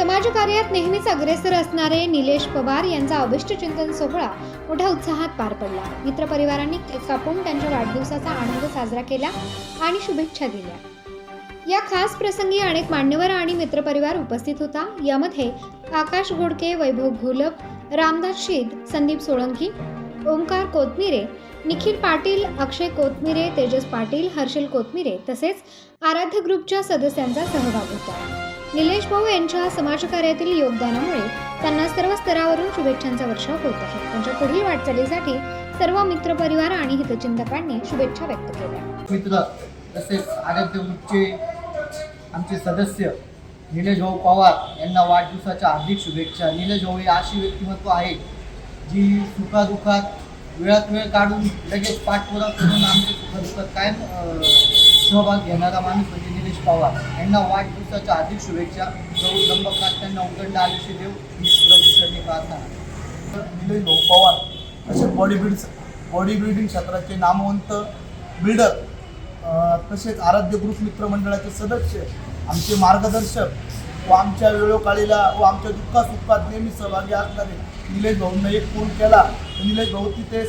समाजकार्यात नेहमीच अग्रेसर असणारे निलेश पवार यांचा अभिष्ट चिंतन सोहळा मोठ्या उत्साहात पार पडला. मित्रपरिवारांनी केक कापून त्यांच्या वाढदिवसाचा आनंद साजरा केला आणि शुभेच्छा दिल्या. या खास प्रसंगी अनेक मान्यवर आणि मित्रपरिवार उपस्थित होता. यामध्ये आकाश घोडके वैभव घोलप रामदास शीद संदीप सोळंकी ओंकार कोथमिरे निखिल पाटील अक्षय कोथमिरे तेजस पाटील हर्षल कोथमिरे तसेच आराध्य ग्रुपच्या सदस्यांचा सहभाग होता. निलेश भाऊ यांच्या समाजकार्यातील योगदानामुळे त्यांना सर्व स्तरावरून शुभेच्छांचा वर्षाव होत आहे. त्यांच्या पुढील वाटचालीसाठी सर्व मित्रपरिवार आणि हितचिंतकांनी शुभेच्छा व्यक्त केल्या. मित्र तसेच आराध्य ग्रुपचे आमचे सदस्य निलेश भाऊ पवार यांना वाढदिवसाच्या हार्दिक शुभेच्छा. निलेश भाऊ हे अशी व्यक्तिमत्व आहे. जी सुखादुखात वेळात वेळ काढून लगेच पाठपुरा करून आमच्या सुखादुखात कायम सहभाग घेणारा माणूस म्हणजे निलेश पवार. यांना वाढदिवसाच्या हार्दिक शुभेच्छा. गौ लंबकात त्यांना उदंड आयुष्य देव ही प्रभूषणी प्रार्थना तर निलेश भाऊ पवार असे बॉडी बिल्ड बॉडी बिल्डिंग क्षेत्राचे नामवंत बिल्डर तसेच आराध्य ग्रुप मित्रमंडळाचे सदस्य आमचे मार्गदर्शक व आमच्या वेळोकाळीला व आमच्या दुःखासुखात नेहमी सहभागी असणारे निलेश भाऊंना एक फोन केला. निलेश भाऊ तिथे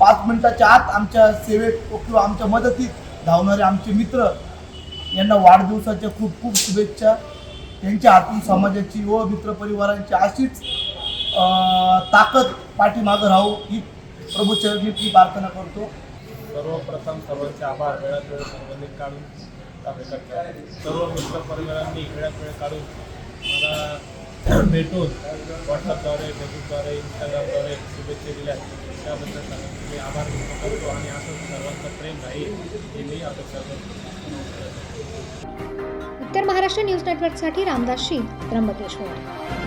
पाच मिनिटाच्या आत आमच्या सेवेत किंवा आमच्या मदतीत धावणारे आमचे मित्र यांना वाढदिवसाच्या खूप खूप शुभेच्छा. त्यांच्या हातून समाजाची व मित्रपरिवारांची अशीच अं, ताकद पाठीमागं राहू ही प्रभू चरणी मी प्रार्थना करतो. सर्वप्रथम सर्वांचे आभार. वेळात वेळ सर्वांनी काढून. सर्व मित्र परिवारांनी वेळात वेळ काढून. मला भेटून व्हॉट्सअपद्वारे फेसबुकद्वारे इंस्टाग्रामद्वारे शुभेच्छा दिल्या. त्याबद्दल सर्वांचे मी आभार व्यक्त करतो आणि असं सर्वांचं प्रेम राहील हे मी अपेक्षा करतो. उत्तर महाराष्ट्र न्यूज नेटवर्कसाठी रामदास शिंग त्र्यंबकेश्वर.